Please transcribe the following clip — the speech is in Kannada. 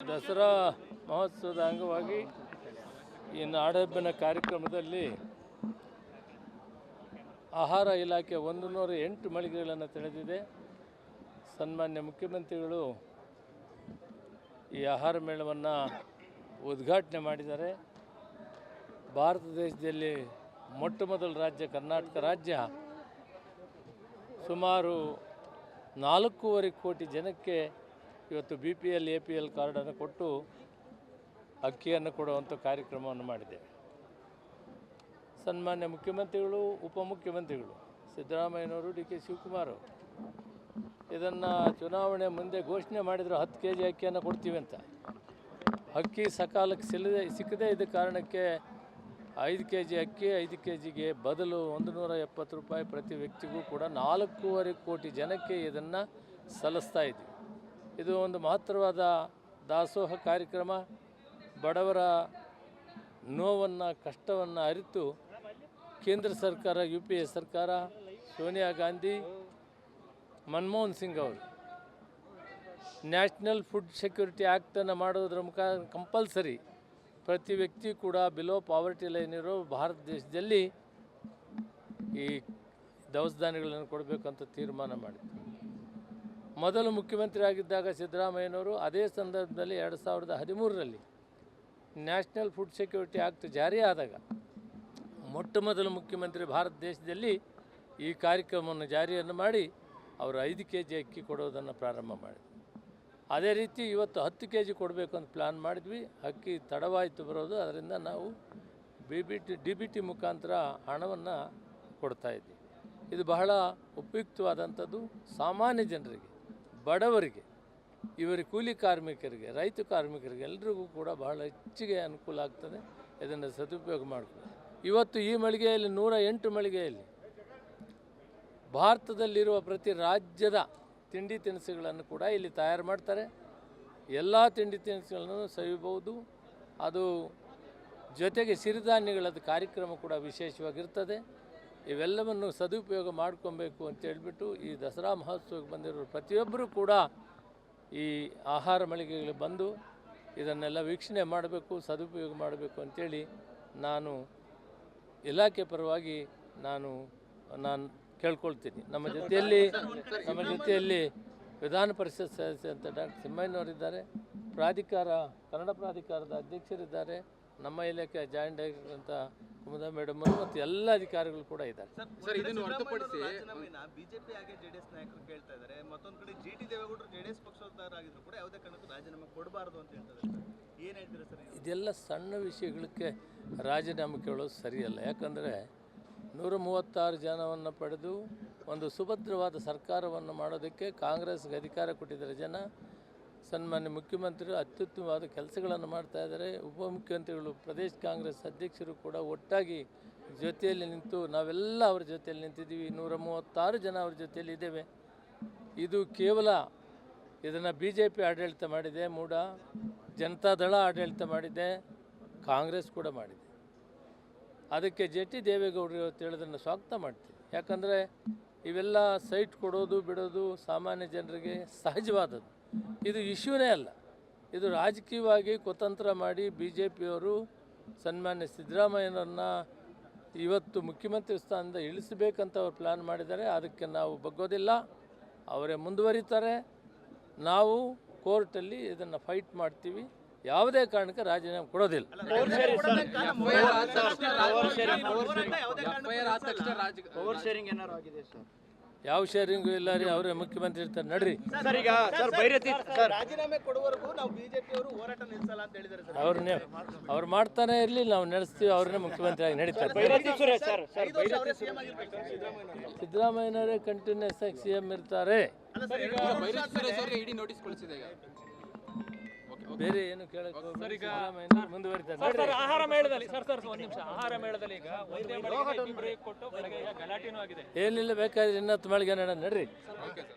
ದಸರಾ ಮಹೋತ್ಸವದ ಅಂಗವಾಗಿ ಈ ನಾಡಹಬ್ಬನ ಕಾರ್ಯಕ್ರಮದಲ್ಲಿ ಆಹಾರ ಇಲಾಖೆ ಒಂದು ನೂರ ಎಂಟು ಮಳಿಗೆಗಳನ್ನು ತೆರೆದಿದೆ ಸನ್ಮಾನ್ಯ ಮುಖ್ಯಮಂತ್ರಿಗಳು ಈ ಆಹಾರ ಮೇಳವನ್ನು ಉದ್ಘಾಟನೆ ಮಾಡಿದ್ದಾರೆ. ಭಾರತ ದೇಶದಲ್ಲಿ ಮೊಟ್ಟ ಮೊದಲ ರಾಜ್ಯ ಕರ್ನಾಟಕ ರಾಜ್ಯ. ಸುಮಾರು ನಾಲ್ಕೂವರೆ ಕೋಟಿ ಜನಕ್ಕೆ ಇವತ್ತು B P L A P L ಕಾರ್ಡನ್ನು ಕೊಟ್ಟು ಅಕ್ಕಿಯನ್ನು ಕೊಡುವಂಥ ಕಾರ್ಯಕ್ರಮವನ್ನು ಮಾಡಿದೆ ಸನ್ಮಾನ್ಯ ಮುಖ್ಯಮಂತ್ರಿಗಳು, ಉಪಮುಖ್ಯಮಂತ್ರಿಗಳು, ಸಿದ್ದರಾಮಯ್ಯನವರು, ಡಿ ಕೆ ಶಿವಕುಮಾರ್ ಇದನ್ನು ಚುನಾವಣೆ ಮುಂದೆ ಘೋಷಣೆ ಮಾಡಿದರು ಹತ್ತು ಕೆ ಜಿ ಅಕ್ಕಿಯನ್ನು ಕೊಡ್ತೀವಿ ಅಂತ. ಅಕ್ಕಿ ಸಕಾಲಕ್ಕೆ ಸಿಲ್ಲದೆ ಸಿಕ್ಕದೇ ಇದ್ದ ಕಾರಣಕ್ಕೆ ಐದು ಕೆ ಜಿ ಅಕ್ಕಿ, ಐದು ಕೆ ಜಿಗೆ ಬದಲು ಒಂದು ನೂರ ಎಪ್ಪತ್ತು ರೂಪಾಯಿ ಪ್ರತಿ ವ್ಯಕ್ತಿಗೂ ಕೂಡ ನಾಲ್ಕೂವರೆ ಕೋಟಿ ಜನಕ್ಕೆ ಇದನ್ನು ಸಲ್ಲಿಸ್ತಾ ಇದ್ವಿ ಇದು ಒಂದು ಮಹತ್ತರವಾದ ದಾಸೋಹ ಕಾರ್ಯಕ್ರಮ. ಬಡವರ ನೋವನ್ನು, ಕಷ್ಟವನ್ನು ಅರಿತು ಕೇಂದ್ರ ಸರ್ಕಾರ ಯು ಪಿ ಎ ಸರ್ಕಾರ, ಸೋನಿಯಾ ಗಾಂಧಿ, ಮನಮೋಹನ್ ಸಿಂಗ್ ಅವರು ನ್ಯಾಷನಲ್ ಫುಡ್ ಸೆಕ್ಯೂರಿಟಿ ಆ್ಯಕ್ಟನ್ನು ಮಾಡೋದ್ರ ಮುಖಾಂತರ ಕಂಪಲ್ಸರಿ ಪ್ರತಿ ವ್ಯಕ್ತಿ ಕೂಡ ಬಿಲೋ ಪಾವರ್ಟಿ ಲೈನ್ ಇರೋ ಭಾರತ ದೇಶದಲ್ಲಿ ಈ ದವಸ ಧಾನ್ಯಗಳನ್ನು ಕೊಡಬೇಕಂತ ತೀರ್ಮಾನ ಮಾಡಿದ್ರು. ಮೊದಲು ಮುಖ್ಯಮಂತ್ರಿ ಆಗಿದ್ದಾಗ ಸಿದ್ದರಾಮಯ್ಯನವರು ಅದೇ ಸಂದರ್ಭದಲ್ಲಿ ಎರಡು ಸಾವಿರದ ಹದಿಮೂರರಲ್ಲಿ ನ್ಯಾಷನಲ್ ಫುಡ್ ಸೆಕ್ಯೂರಿಟಿ ಆ್ಯಕ್ಟ್ ಜಾರಿಯಾದಾಗ ಮೊಟ್ಟ ಮೊದಲು ಮುಖ್ಯಮಂತ್ರಿ ಭಾರತ ದೇಶದಲ್ಲಿ ಈ ಕಾರ್ಯಕ್ರಮವನ್ನು ಜಾರಿಯನ್ನು ಮಾಡಿ ಅವರು ಐದು ಕೆ ಜಿ ಅಕ್ಕಿ ಕೊಡೋದನ್ನು ಪ್ರಾರಂಭ ಮಾಡಿದ್ರು. ಅದೇ ರೀತಿ ಇವತ್ತು ಹತ್ತು ಕೆ ಜಿ ಕೊಡಬೇಕು ಅಂತ ಪ್ಲ್ಯಾನ್ ಮಾಡಿದ್ವಿ. ಅಕ್ಕಿ ತಡವಾಯಿತು ಬರೋದು. ಅದರಿಂದ ನಾವು B B T D B T ಮುಖಾಂತರ ಹಣವನ್ನು ಕೊಡ್ತಾ ಇದ್ವಿ ಇದು ಬಹಳ ಉಪಯುಕ್ತವಾದಂಥದ್ದು. ಸಾಮಾನ್ಯ ಜನರಿಗೆ ಬಡವರಿಗೆ, ಇವರ ಕೂಲಿ ಕಾರ್ಮಿಕರಿಗೆ, ರೈತ ಕಾರ್ಮಿಕರಿಗೆ ಎಲ್ರಿಗೂ ಕೂಡ ಬಹಳ ಹೆಚ್ಚಿಗೆ ಅನುಕೂಲ ಆಗ್ತದೆ. ಇದನ್ನು ಸದುಪಯೋಗ ಮಾಡ್ತದೆ ಇವತ್ತು ಈ ಮಳಿಗೆಯಲ್ಲಿ ನೂರ ಎಂಟು ಮಳಿಗೆಯಲ್ಲಿ ಭಾರತದಲ್ಲಿರುವ ಪ್ರತಿ ರಾಜ್ಯದ ತಿಂಡಿ ತಿನಿಸುಗಳನ್ನು ಕೂಡ ಇಲ್ಲಿ ತಯಾರು ಮಾಡ್ತಾರೆ. ಎಲ್ಲ ತಿಂಡಿ ತಿನಿಸುಗಳನ್ನು ಸವಿಬಹುದು ಅದು ಜೊತೆಗೆ ಸಿರಿಧಾನ್ಯಗಳದ್ದು ಕಾರ್ಯಕ್ರಮ ಕೂಡ ವಿಶೇಷವಾಗಿರ್ತದೆ. ಇವೆಲ್ಲವನ್ನು ಸದುಪಯೋಗ ಮಾಡ್ಕೊಬೇಕು ಅಂತ ಹೇಳ್ಬಿಟ್ಟು ಈ ದಸರಾ ಮಹೋತ್ಸವಕ್ಕೆ ಬಂದಿರೋ ಪ್ರತಿಯೊಬ್ಬರೂ ಕೂಡ ಈ ಆಹಾರ ಮಳಿಗೆಗಳಿಗೆ ಬಂದು ಇದನ್ನೆಲ್ಲ ವೀಕ್ಷಣೆ ಮಾಡಬೇಕು, ಸದುಪಯೋಗ ಮಾಡಬೇಕು ಅಂತೇಳಿ ನಾನು ಇಲಾಖೆ ಪರವಾಗಿ ನಾನು ನಾನು ಕೇಳ್ಕೊಳ್ತೀನಿ. ನಮ್ಮ ಜೊತೆಯಲ್ಲಿ ನಮ್ಮ ಜೊತೆಯಲ್ಲಿ ವಿಧಾನ ಪರಿಷತ್ ಸದಸ್ಯ ಅಂತ ಡಾಕ್ಟರ್ ಸಿಮ್ಮಯ್ಯನವರಿದ್ದಾರೆ ಪ್ರಾಧಿಕಾರ, ಕನ್ನಡ ಪ್ರಾಧಿಕಾರದ ಅಧ್ಯಕ್ಷರಿದ್ದಾರೆ. ನಮ್ಮ ಇಲಾಖೆ ಜಾಯಿಂಟ್ ಆಗಿರುವಂತಹ ಕುಮದ ಮೇಡಮ್ ಮತ್ತು ಎಲ್ಲ ಅಧಿಕಾರಿಗಳು ಕೂಡ ಇದ್ದಾರೆ. ಸರ್ ಇದನ್ನು ಹೊರತುಪಡಿಸಿ ಬಿಜೆಪಿ ಹಾಗೆ ಜೆಡಿಎಸ್ ನಾಯಕರು ಕೇಳ್ತಾ ಇದ್ದಾರೆ. ಮತ್ತೊಂದು ಕಡೆ ಜಿ ಟಿ ದೇವೇಗೌಡರು ಜೆಡಿಎಸ್ ಪಕ್ಷದವರಾಗಿದ್ರು ಕೂಡ ಯಾವುದೇ ಕಾರಣಕ್ಕೂ ರಾಜೀನಾಮೆ ಕೊಡಬಾರದು ಅಂತ ಹೇಳ್ತಾರೆ ಸರ್ ಏನ್ ಹೇಳ್ತೀರಾ ಸರ್ ಇದೆಲ್ಲ ಸಣ್ಣ ವಿಷಯಗಳಿಗೆ ರಾಜೀನಾಮೆ ಕೇಳೋದು ಸರಿಯಲ್ಲ. ಯಾಕಂದರೆ ನೂರ ಮೂವತ್ತಾರು ಜನವನ್ನು ಪಡೆದು ಒಂದು ಸುಭದ್ರವಾದ ಸರ್ಕಾರವನ್ನು ಮಾಡೋದಕ್ಕೆ ಕಾಂಗ್ರೆಸ್ಗೆ ಅಧಿಕಾರ ಕೊಟ್ಟಿದ್ದಾರೆ ಜನ. ಸನ್ಮಾನ್ಯ ಮುಖ್ಯಮಂತ್ರಿಗಳು ಅತ್ಯುತ್ತಮವಾದ ಕೆಲಸಗಳನ್ನು ಮಾಡ್ತಾ ಇದ್ದಾರೆ. ಉಪಮುಖ್ಯಮಂತ್ರಿಗಳು, ಪ್ರದೇಶ ಕಾಂಗ್ರೆಸ್ ಅಧ್ಯಕ್ಷರು ಕೂಡ ಒಟ್ಟಾಗಿ ಜೊತೆಯಲ್ಲಿ ನಿಂತು, ನಾವೆಲ್ಲ ಅವ್ರ ಜೊತೆಯಲ್ಲಿ ನಿಂತಿದ್ದೀವಿ. ನೂರ ಮೂವತ್ತಾರು ಜನ ಅವ್ರ ಜೊತೆಯಲ್ಲಿ ಇದ್ದೇವೆ. ಇದು ಕೇವಲ ಇದನ್ನು ಬಿ ಜೆ ಪಿ ಆಡಳಿತ ಮಾಡಿದೆ, ಮೂಡ. ಜನತಾದಳ ಆಡಳಿತ ಮಾಡಿದೆ, ಕಾಂಗ್ರೆಸ್ ಕೂಡ ಮಾಡಿದೆ. ಅದಕ್ಕೆ ಜೆ ಟಿ ದೇವೇಗೌಡರು ಇವತ್ತು ಹೇಳೋದನ್ನು ಸ್ವಾಗತ ಮಾಡ್ತೀವಿ ಯಾಕಂದರೆ ಇವೆಲ್ಲ ಸೈಟ್ ಕೊಡೋದು, ಬಿಡೋದು ಸಾಮಾನ್ಯ ಜನರಿಗೆ ಸಹಜವಾದದ್ದು. ಇದು ಇಶ್ಯೂನೇ ಅಲ್ಲ. ಇದು ರಾಜಕೀಯವಾಗಿ ಕುತಂತ್ರ ಮಾಡಿ ಬಿ ಜೆ ಪಿಯವರು ಸನ್ಮಾನ್ಯ ಸಿದ್ದರಾಮಯ್ಯನವ್ರನ್ನ ಇವತ್ತು ಮುಖ್ಯಮಂತ್ರಿ ಸ್ಥಾನದಿಂದ ಇಳಿಸಬೇಕಂತ ಅವ್ರು ಪ್ಲ್ಯಾನ್ ಮಾಡಿದ್ದಾರೆ. ಅದಕ್ಕೆ ನಾವು ಬಗ್ಗೋದಿಲ್ಲ. ಅವರೇ ಮುಂದುವರಿತಾರೆ. ನಾವು ಕೋರ್ಟಲ್ಲಿ ಇದನ್ನು ಫೈಟ್ ಮಾಡ್ತೀವಿ. ಯಾವುದೇ ಕಾರಣಕ್ಕೆ ರಾಜೀನಾಮೆ ಕೊಡೋದಿಲ್ಲ. ಯಾವ ಶೇರಿಂಗ್ ಏನಾರು ಆಗಿದೆ ಸರ್? ಯಾವ ಶೇರಿಂಗು ಇಲ್ಲ ರೀ ಅವರೇ ಮುಖ್ಯಮಂತ್ರಿ ಇರ್ತಾರೆ. ನಡ್ರಿ. ಸರ್ ಈಗ ಸರ್ ಬೈರತಿ ಸರ್ ರಾಜೀನಾಮೆ ಕೊಡುವವರೆಗೂ ನಾವು ಬಿಜೆಪಿ ಅವರು ಹೋರಾಟ ನಿಲ್ಲಿಸಲ್ಲ ಅಂತ ಹೇಳಿದ್ದಾರೆ ಸರ್. ಅವ್ರನ್ನೇ ಅವ್ರು ಮಾಡ್ತಾನೆ ಇರಲಿ ನಾವು ನಡೆಸ್ತೀವಿ ಅವ್ರನ್ನೇ ಮುಖ್ಯಮಂತ್ರಿ ಆಗಿ ನಡೀತಾರೆ. ಸಿದ್ದರಾಮಯ್ಯನವರೇ. ಕಂಟಿನ್ಯೂಸ್ ಆಗಿ ಸಿ ಎಂ ಇರ್ತಾರೆ ಬೇರೆ ಏನು ಕೇಳಕ್ಕೆ ಸರ್ ಈಗ ಮುಂದುವರಿತಾರೆ ಆಹಾರ ಮೇಳದಲ್ಲಿ ಸರ್ ಸರ್ ಒಂದ್ ನಿಮಿಷ. ಆಹಾರ ಮೇಳದಲ್ಲಿ ಈಗ ಒಂದೇ ಮಳಿಗೆ ಇಬ್ಬರಿಗೆ ಕೊಟ್ಟು ಬೆಳಗ್ಗೆ ಈಗ ಗಲಾಟೆನೂ ಆಗಿದೆ. ಏನಿಲ್ಲ ಬೇಕಾದ್ರೆ ಇನ್ನತ್ತು ಮಳಿಗೆ ನಡ ನಡ್ರಿ. Okay sir